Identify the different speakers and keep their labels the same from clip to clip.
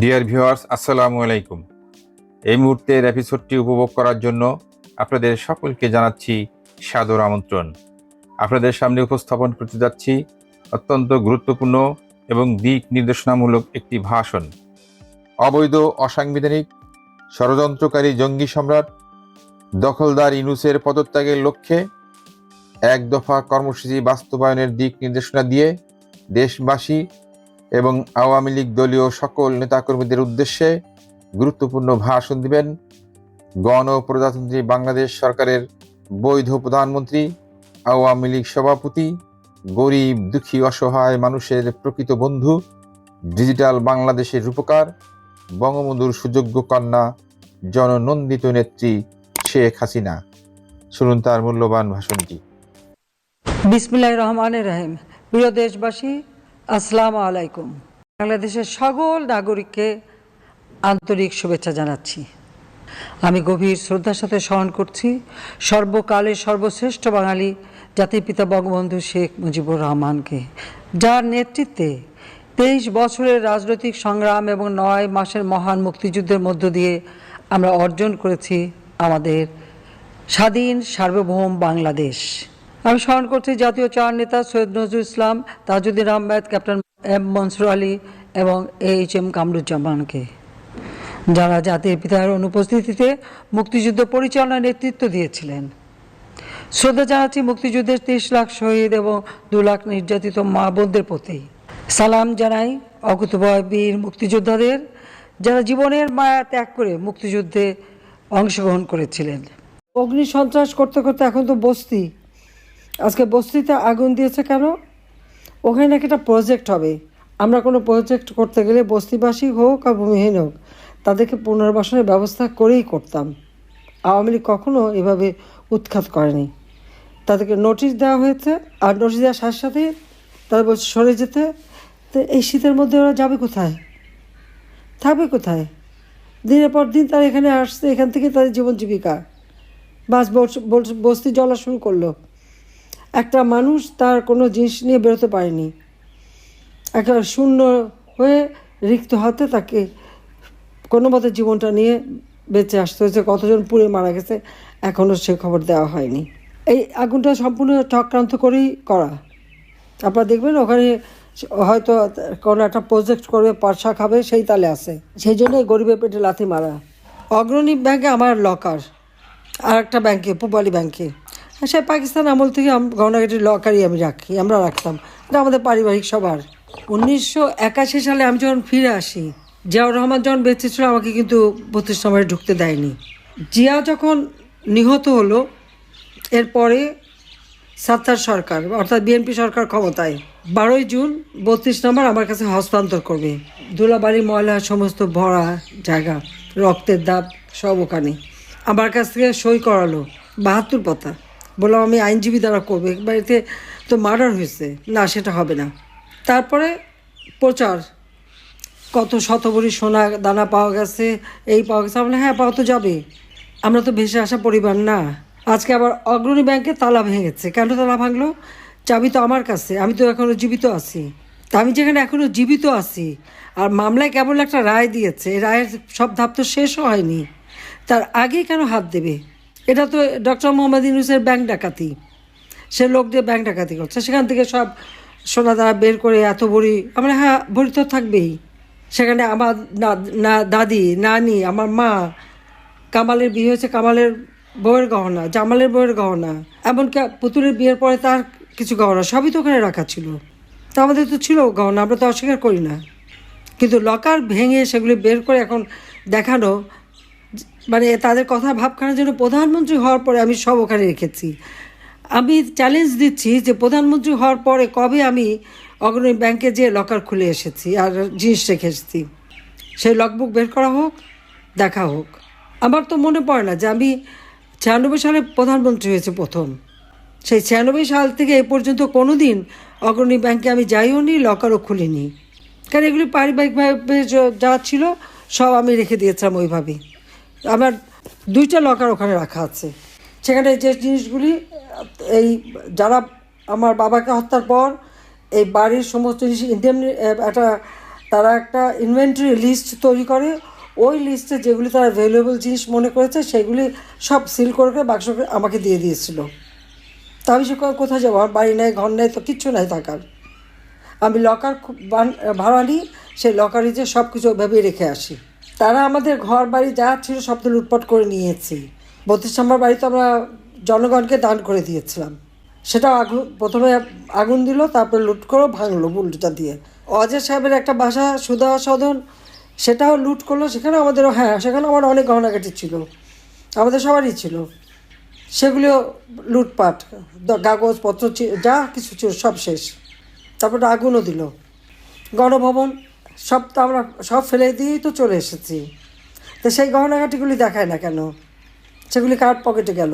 Speaker 1: Dear viewers আসসালামু আলাইকুম এই মুহূর্তের এপিসোডটি উপভোগ করার জন্য আপনাদের সকলকে জানাচ্ছি সাদর আমন্ত্রণ। আপনাদের সামনে উপস্থাপন করতে যাচ্ছি অত্যন্ত গুরুত্বপূর্ণ এবং দিক নির্দেশনামূলক একটি ভাষণ। অবৈধ, অসাংবিধানিক, ষড়যন্ত্রকারী জঙ্গি সম্রাট দখলদার ইনুসের পদত্যাগের লক্ষ্যে এক দফা কর্মসূচি বাস্তবায়নের দিক নির্দেশনা দিয়ে দেশবাসী এবং আওয়ামী লীগ দলীয় সকল নেতাকর্মীদের উদ্দেশ্যে গুরুত্বপূর্ণ ভাষণ দিবেন গণপ্রজাতন্ত্রী বাংলাদেশ সরকারের বৈধ প্রধানমন্ত্রী, আওয়ামী লীগ সভাপতি, গরিব, দুঃখী, অসহায় মানুষের প্রকৃত বন্ধু, ডিজিটাল বাংলাদেশের রূপকার, বঙ্গবন্ধুর সুযোগ্য কন্যা, জননন্দিত নেত্রী শেখ হাসিনা। শুনুন তার মূল্যবান ভাষণটি।
Speaker 2: বিসমিল্লাহ রহমান রহিম। প্রিয় দেশবাসী আসসালামু আলাইকুম। বাংলাদেশের সকল নাগরিককে আন্তরিক শুভেচ্ছা জানাচ্ছি। আমি গভীর শ্রদ্ধার সাথে স্মরণ করছি সর্বকালের সর্বশ্রেষ্ঠ বাঙালি জাতির পিতা বঙ্গবন্ধু শেখ মুজিবুর রহমানকে, যার নেতৃত্বে তেইশ বছরের রাজনৈতিক সংগ্রাম এবং নয় মাসের মহান মুক্তিযুদ্ধের মধ্য দিয়ে আমরা অর্জন করেছি আমাদের স্বাধীন সার্বভৌম বাংলাদেশ। আমি স্মরণ করছি জাতীয় চার নেতা সৈয়দ নজরুল ইসলাম, তাজউদ্দিন আহমেদ, ক্যাপ্টেন এম মনসুর আলী এবং এইচ এম কামরুজ্জামানকে। যারা জাতির পিতার অনুপস্থিতিতে মুক্তিযুদ্ধ পরিচালনার নেতৃত্ব দিয়েছিলেন। শ্রদ্ধা জানাচ্ছি মুক্তিযুদ্ধের তিরিশ লাখ শহীদ এবং দু লাখ নির্যাতিত মা বোনদের প্রতি। সালাম জানাই অকুতভয় বীর মুক্তিযোদ্ধাদের, যারা জীবনের মায়া ত্যাগ করে মুক্তিযুদ্ধে অংশগ্রহণ করেছিলেন। অগ্নি সন্ত্রাস করতে করতে এখন তো বস্তি। আজকে বস্তিতে আগুন দিয়েছে কেন? ওখানে নাকি একটা প্রজেক্ট হবে। আমরা কোনো প্রজেক্ট করতে গেলে বস্তিবাসী হোক আর ভূমিহীন হোক, তাদেরকে পুনর্বাসনের ব্যবস্থা করেই করতাম। আওয়ামী লীগ কখনো এভাবে উৎখাত করেনি। তাদেরকে নোটিশ দেওয়া হয়েছে, আর নোটিশ দেওয়ার সাথে সাথে তাদের বলছে, সরে যেতে। তো এই শীতের মধ্যে ওরা যাবে কোথায়? থাকবে কোথায়? দিনের পর দিন তারা এখানে আসছে, এখান থেকে তাদের জীবন জীবিকা। বস- বস্তি জ্বলা শুরু করল। একটা মানুষ তার কোনো জিনিস নিয়ে বেরোতে পারেনি। একটা শূন্য হয়ে রিক্ত হাতে তাকে কোনো মতে জীবনটা নিয়ে বেঁচে আসতে হয়েছে। কতজন পুড়ে মারা গেছে এখনও সে খবর দেওয়া হয়নি। এই আগুনটা সম্পূর্ণ চক্রান্ত করেই করা। আপনারা দেখবেন ওখানে হয়তো কোনো একটা প্রজেক্ট করবে পারসা খাবে, সেই তালে আছে। সেই জন্যই গরিবের পেটে লাথি মারা। অগ্রণী ব্যাংকে আমার লকার আর একটা ব্যাংকে, পূবালী ব্যাংকে। সে পাকিস্তান আমল থেকে গহনাঘাটির লকারই আমি রাখি, আমরা রাখতাম। এটা আমাদের পারিবারিক সবার। উনিশশো একাশি সালে আমি যখন ফিরে আসি, জিয়াউর রহমান যখন বেঁচে ছিল, আমাকে কিন্তু বত্রিশ সময় ঢুকতে দেয়নি। জিয়া যখন নিহত হলো, এরপরে সাত্তার সরকার, অর্থাৎ বিএনপি সরকার ক্ষমতায়, বারোই জুন বত্রিশ নম্বর আমার কাছে হস্তান্তর করবে। ধুলাবাড়ি ময়লা, সমস্ত ভরা জায়গা, রক্তের দাগ সব ওখানে। আমার কাছ থেকে সই করালো বাহাত্তর পাতা। বললাম, আমি আইনজীবী দ্বারা করব। বাড়িতে তো মার্ডার হয়েছে। না, সেটা হবে না। তারপরে প্রচার। কত শতবরী সোনা দানা পাওয়া গেছে, এই পাওয়া গেছে। আমরা হ্যাঁ পাওয়া তো যাবে আমরা তো ভেসে আসা পরিবার না। আজকে আবার অগ্রণী ব্যাংকে তালা ভেঙেছে। কেন তালা ভাঙলো? চাবি তো আমার কাছে। আমি তো এখনও জীবিত আছি। তা আমি যেখানে এখনও জীবিত আছি। আর মামলায় কেবল একটা রায় দিয়েছে। রায়ের সব ধাপ তো শেষও হয়নি। তার আগে কেন হাত দেবে? এটা তো ডক্টর মোহাম্মদ ইউনুসের ব্যাংক ডাকাতি। সে লোক দিয়ে ব্যাংক ডাকাতি করছে। সেখান থেকে সব সোনা দানা বের করে এত ভরি, আমরা হ্যাঁ ভরি তো থাকবেই। সেখানে আমার না- না, দাদি, নানি, আমার মা, কামালের বিয়ে হয়েছে কামালের বউয়ের গহনা, জামালের বউয়ের গহনা, এমনকি পুতুলের বিয়ের পরে তার কিছু গহনা, সবই তো ওখানে রাখা ছিল। তা আমাদের তো ছিল গহনা, আমরা তো অস্বীকার করি না। কিন্তু লকার ভেঙে সেগুলি বের করে এখন দেখানো মানে তাদের কথা ভাবখানার জন্য প্রধানমন্ত্রী হওয়ার পরে আমি সব ওখানে রেখেছি। আমি চ্যালেঞ্জ দিচ্ছি যে প্রধানমন্ত্রী হওয়ার পরে কবে আমি অগ্রণী ব্যাংকে যে লকার খুলে এসেছি আর জিনিস রেখে এসেছি। সেই লকবুক বের করা হোক, দেখা হোক। আমার তো মনে পড়ে না যে আমি ছিয়ানব্বই সালে প্রধানমন্ত্রী হয়েছে প্রথম। সেই ছিয়ানব্বই সাল থেকে এ পর্যন্ত কোনো দিন অগ্রণী ব্যাংকে আমি যাইও নি লকারও খুলিনি। কারণ এগুলি পারিবারিকভাবে যা ছিল সব আমি রেখে দিয়েছিলাম ওইভাবেই। আমার দুইটা লকার ওখানে রাখা আছে। সেখানে যে জিনিসগুলি, এই যারা আমার বাবাকে হত্যার পর, এই বাড়ির সমস্ত জিনিস ইন্ডিয়ান একটা, তারা একটা ইনভেন্টরি লিস্ট তৈরি করে। ওই লিস্টে যেগুলি তারা ভ্যালুয়েবল জিনিস মনে করেছে, সেগুলি সব সিল করে করে বাক্স করে আমাকে দিয়ে দিয়েছিল। তা আমি সে কোথায় যাব? আমার বাড়ি নেই, ঘর নেই, তো কিচ্ছু নাই থাকার। আমি লকার খুব ভাড়া নিই, সেই লকারে যে সব কিছু ওইভাবেই রেখে আসি। তারা আমাদের ঘর বাড়ি যা ছিল সব তো লুটপাট করে নিয়েছি। বত্রিশ নম্বর বাড়ি তো আমরা জনগণকে দান করে দিয়েছিলাম। সেটাও আগুন, প্রথমে আগুন দিল, তারপরে লুট করে ভাঙলো বুলটা দিয়ে। অজয় সাহেবের একটা বাসা সুধা সদন, সেটাও লুট করল। সেখানে আমাদেরও হ্যাঁ সেখানে আমার অনেক গহনাগাটি ছিল। আমাদের সবারই ছিল। সেগুলিও লুটপাট, কাগজপত্র যা কিছু ছিল সব শেষ। তারপরে আগুনও দিল। গণভবন সব তো আমরা সব ফেলে দিয়েই তো চলে এসেছি। তো সেই গহনাঘাটিগুলি দেখায় না কেন? সেগুলি কার পকেটে গেল?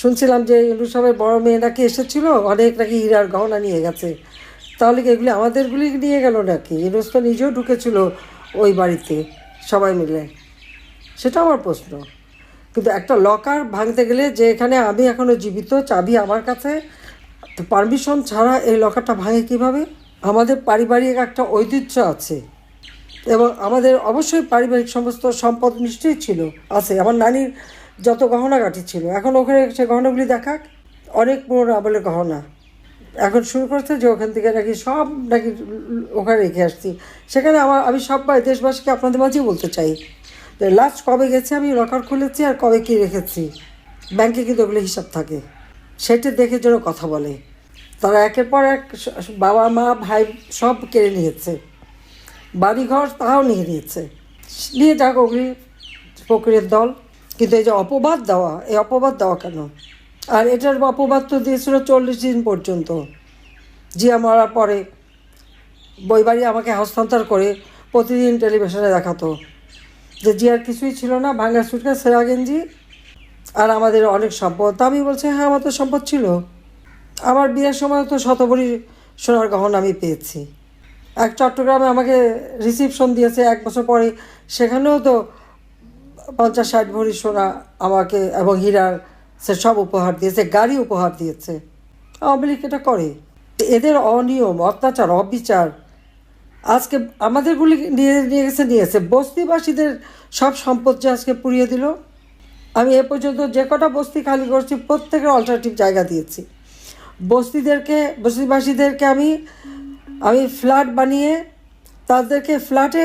Speaker 2: শুনছিলাম যে ইন্দু সাহেবের বড় মেয়ে নাকি এসেছিল, অনেক নাকি হীরার গহনা নিয়ে গেছে। তাহলে কি এগুলি আমাদেরগুলি নিয়ে গেল নাকি? ইনুস তো নিজেও ঢুকেছিল ওই বাড়িতে, সবাই মিলে। সেটা আমার প্রশ্ন। কিন্তু একটা লকার ভাঙতে গেলে যে এখানে আমি এখনও জীবিত, চাবি আমার কাছে, তো পারমিশন ছাড়া এই লকারটা ভাঙে কীভাবে? আমাদের পারিবারিক একটা ঐতিহ্য আছে। এবং আমাদের অবশ্যই পারিবারিক সমস্ত সম্পদ নিশ্চয়ই ছিল, আছে। আমার নানির যত গহনাগাটি ছিল, এখন ওখানে সে গহনাগুলি দেখাক। অনেক পুরোনো আমলের গহনা। এখন শুরু করছে যে ওখান থেকে নাকি সব নাকি ওখানে রেখে আসছি। সেখানে আমার, আমি সবাই দেশবাসীকে আপনাদের মাঝেই বলতে চাই লাস্ট কবে গেছে, আমি লকার খুলেছি আর কবে কী রেখেছি। ব্যাংকে কিন্তু ওগুলো হিসাব থাকে। সেটা দেখে যেন কথা বলে। তারা একের পর এক বাবা, মা, ভাই সব কেড়ে নিয়েছে। বাড়িঘর তাও নিয়ে নিয়েছে। নিয়ে যাক ওগুলি ফকরের দল। কিন্তু এই যে অপবাদ দেওয়া, এই অপবাদ দেওয়া কেন? আর এটার অপবাদ তো দিয়েছিল চল্লিশ দিন পর্যন্ত। জিয়া মারার পরে বই বাড়ি আমাকে হস্তান্তর করে প্রতিদিন টেলিভিশনে দেখাতো। যে জিয়ার কিছুই ছিল না ভাঙ্গা সুটকা সেরা গেঞ্জি, আর আমাদের অনেক সম্পদ। আমি বলছি হ্যাঁ আমার তো সম্পদ ছিল। আমার বিয়ের সময় তো শতভরি সোনার গহনা আমি পেয়েছি। এক চট্টগ্রামে আমাকে রিসিপশন দিয়েছে এক বছর পরে। সেখানেও তো পঞ্চাশ ষাট ভরি সোনা আমাকে এবং হীরার সে সব উপহার দিয়েছে, গাড়ি উপহার দিয়েছে। আওয়ামী লীগ এটা করে। এদের অনিয়ম, অত্যাচার, অবিচার আজকে আমাদেরগুলি নিয়ে নিয়ে গেছে নিয়েছে। বস্তিবাসীদের সব সম্পদ যে আজকে পুড়িয়ে দিল। আমি এ পর্যন্ত যে কটা বস্তি খালি করছি, প্রত্যেকের অল্টারনেটিভ জায়গা দিয়েছি। বস্তিদেরকে, বস্তিবাসীদেরকে আমি আমি ফ্ল্যাট বানিয়ে, তাদেরকে ফ্ল্যাটে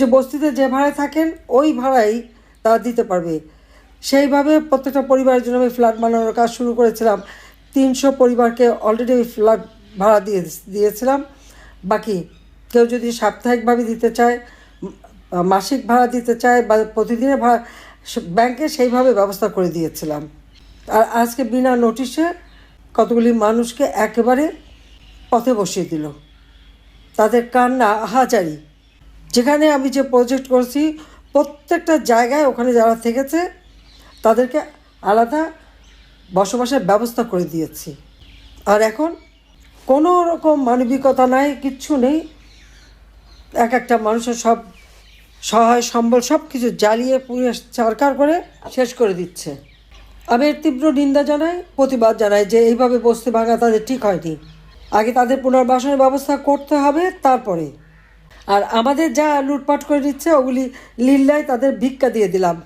Speaker 2: যে বস্তিতে যে ভাড়ায় থাকেন, ওই ভাড়াই তারা দিতে পারবে। সেইভাবে প্রত্যেকটা পরিবারের জন্য আমি ফ্ল্যাট বানানোর কাজ শুরু করেছিলাম। তিনশো পরিবারকে অলরেডি আমি ফ্ল্যাট ভাড়া দিয়ে দিয়েছিলাম। বাকি কেউ যদি সাপ্তাহিকভাবে দিতে চায় মাসিক ভাড়া দিতে চায় বা প্রতিদিনের ভাড়া ব্যাংকে সেইভাবে ব্যবস্থা করে দিয়েছিলাম। আর আজকে বিনা নোটিশে কতগুলি মানুষকে একেবারে পথে বসিয়ে দিল। তাদের কান্না হাজারি। যেখানে আমি যে প্রজেক্ট করছি, প্রত্যেকটা জায়গায় ওখানে যারা থেকেছে, তাদেরকে আলাদা বসবাসের ব্যবস্থা করে দিয়েছি। আর এখন কোনো রকম মানবিকতা নাই, কিচ্ছু নেই। এক একটা মানুষের সব সহায়, সম্বল সব কিছু জ্বালিয়ে, পুড়িয়ে সরকার করে শেষ করে দিচ্ছে। আমি এর তীব্র নিন্দা জানাই প্রতিবাদ জানাই যে এইভাবে বসতে ভাঙা তাদের ঠিক হয়নি। আগে তাদের পুনর্বাসনের ব্যবস্থা করতে হবে, তারপরে। আর আমাদের যা লুটপাট করে নিচ্ছে, ওগুলি লিল্লায় তাদের ভিক্ষা দিয়ে দিলাম।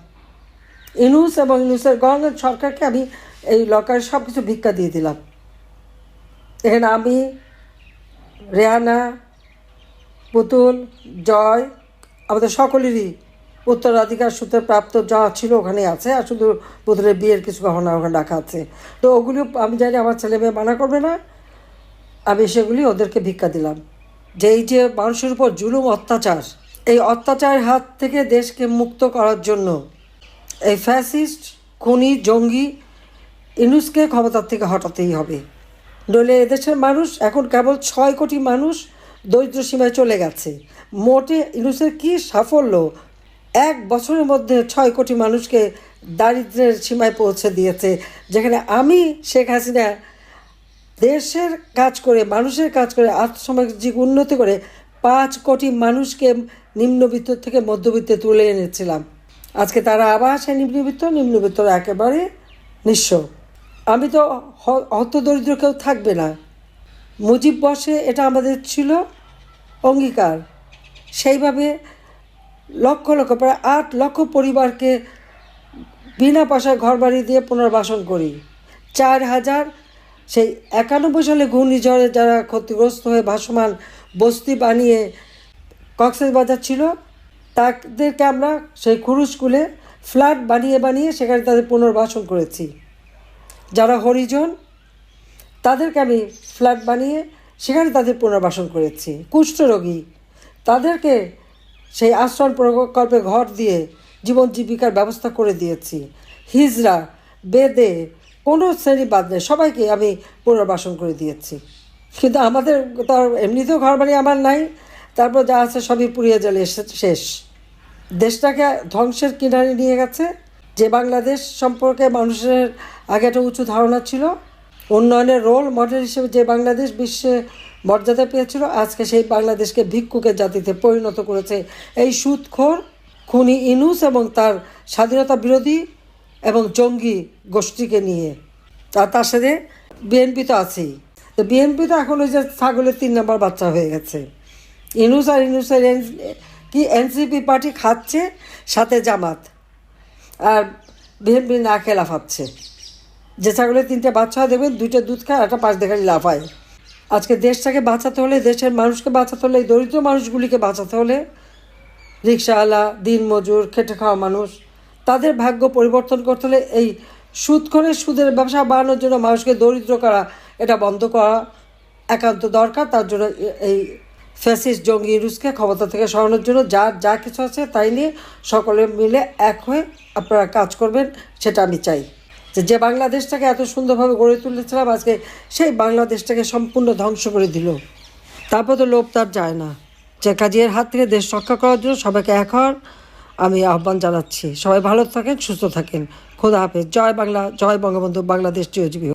Speaker 2: ইনুস এবং ইনুসের গভর্নমেন্ট সরকারকে আমি এই লকারের সব কিছু ভিক্ষা দিয়ে দিলাম। এখানে আমি, রেহানা, পুতুল, জয়, আমাদের সকলেরই উত্তরাধিকার সূত্রে প্রাপ্ত যা ছিল ওখানে আছে আর শুধু পুতুলের বিয়ের কিছু গহনা ওখানে রাখা আছে। তো ওগুলি আমি জানি আমার ছেলে মেয়ে মানা করবে না। আমি সেগুলি ওদেরকে ভিক্ষা দিলাম। যে এই যে মানুষের উপর জুলুম, অত্যাচার, এই অত্যাচারের হাত থেকে দেশকে মুক্ত করার জন্য এই ফ্যাসিস্ট, খুনি, জঙ্গি, ইনুসকে ক্ষমতার থেকে হটাতেই হবে। নইলে এদেশের মানুষ, এখন কেবল ছয় কোটি মানুষ দরিদ্র সীমায় চলে গেছে। মোটে ইনুসের কি সাফল্য? এক বছরের মধ্যে ছয় কোটি মানুষকে দারিদ্র্যের সীমায় পৌঁছে দিয়েছে, যেখানে আমি, শেখ হাসিনা, দেশের কাজ করে, মানুষের কাজ করে, আর্থসামাজিক উন্নতি করে পাঁচ কোটি মানুষকে নিম্নবিত্ত থেকে মধ্যবিত্তে তুলে এনেছিলাম। আজকে তারা আবার সে নিম্নবিত্ত নিম্নবিত্ত একেবারে নিঃস্ব। আমি তো হতদরিদ্র কেউ থাকবে না। মুজিব বসে এটা আমাদের ছিল অঙ্গীকার। সেইভাবে লক্ষ লক্ষ, প্রায় আট লক্ষ পরিবারকে বিনা পয়সায় ঘর বাড়ি দিয়ে পুনর্বাসন করি। চার হাজার সেই একানব্বই সালে ঘূর্ণিঝড়ে যারা ক্ষতিগ্রস্ত হয়ে ভাসমান বস্তি বানিয়ে কক্সেস বাজার ছিল, তাদেরকে আমরা সেই খুরু স্কুলে ফ্ল্যাট বানিয়ে বানিয়ে সেখানে তাদের পুনর্বাসন করেছি। যারা হরিজন, তাদেরকে আমি ফ্ল্যাট বানিয়ে সেখানে তাদের পুনর্বাসন করেছি। কুষ্ঠরোগী তাদেরকে সেই আশ্রম প্রকল্পে ঘর দিয়ে জীবন জীবিকার ব্যবস্থা করে দিয়েছি। হিজরা, বেদে কোনো শ্রেণি বাদ নেই, সবাইকে আমি পুনর্বাসন করে দিয়েছি। কিন্তু আমাদের তো এমনিতেও ঘর বাড়ি আমার নাই, তারপর যা আছে সবই পুড়িয়ে জ্বালে শেষ। দেশটাকে ধ্বংসের কিনারে নিয়ে গেছে। যে বাংলাদেশ সম্পর্কে মানুষের আগে একটা উঁচু ধারণা ছিল, উন্নয়নের রোল মডেল হিসেবে যে বাংলাদেশ বিশ্বে মর্যাদা পেয়েছিল। আজকে সেই বাংলাদেশকে ভিক্ষুকের জাতিতে পরিণত করেছে এই সুদখোর খুনি ইনুস এবং তার স্বাধীনতা বিরোধী এবং জঙ্গি গোষ্ঠীকে নিয়ে। আর তার সাথে বিএনপি তো আছেই। তো বিএনপি তো এখন ওই যে ছাগলের তিন নম্বর বাচ্চা হয়ে গেছে। ইনুস আর ইনুসের কি এনসিপি পার্টি খাচ্ছে সাথে জামাত। আর বিএনপি না খেয়ে লাফাচ্ছে যে ছাগলের তিনটে বাচ্চা দেখবেন দুইটা দুধ খায় একটা পাঁচ দেখালি লাফায়। আজকে দেশটাকে বাঁচাতে হলে, দেশের মানুষকে বাঁচাতে হলে, এই দরিদ্র মানুষগুলিকে বাঁচাতে হলে রিক্সাওয়ালা, দিনমজুর, খেটে খাওয়া মানুষ, তাদের ভাগ্য পরিবর্তন করতে হলে এই সুদ করে সুদের ব্যবসা বাড়ানোর জন্য মানুষকে দরিদ্র করা, এটা বন্ধ করা একান্ত দরকার। তার জন্য এই ফ্যাসিস জঙ্গি রুসকে ক্ষমতা থেকে সরানোর জন্য যার যা কিছু আছে তাই নিয়ে সকলে মিলে এক হয়ে আপনারা কাজ করবেন, সেটা আমি চাই। যে বাংলাদেশটাকে এত সুন্দরভাবে গড়ে তুলেছিলাম আজকে সেই বাংলাদেশটাকে সম্পূর্ণ ধ্বংস করে দিল। তারপর তো লোভ তার যায় না। যে কাজের হাত থেকে দেশ রক্ষা করার জন্য সবাইকে এক হওয়ার আমি আহ্বান জানাচ্ছি। সবাই ভালো থাকেন, সুস্থ থাকেন। খোদা হাফেজ। জয় বাংলা, জয় বঙ্গবন্ধু। বাংলাদেশ চিরজীবী।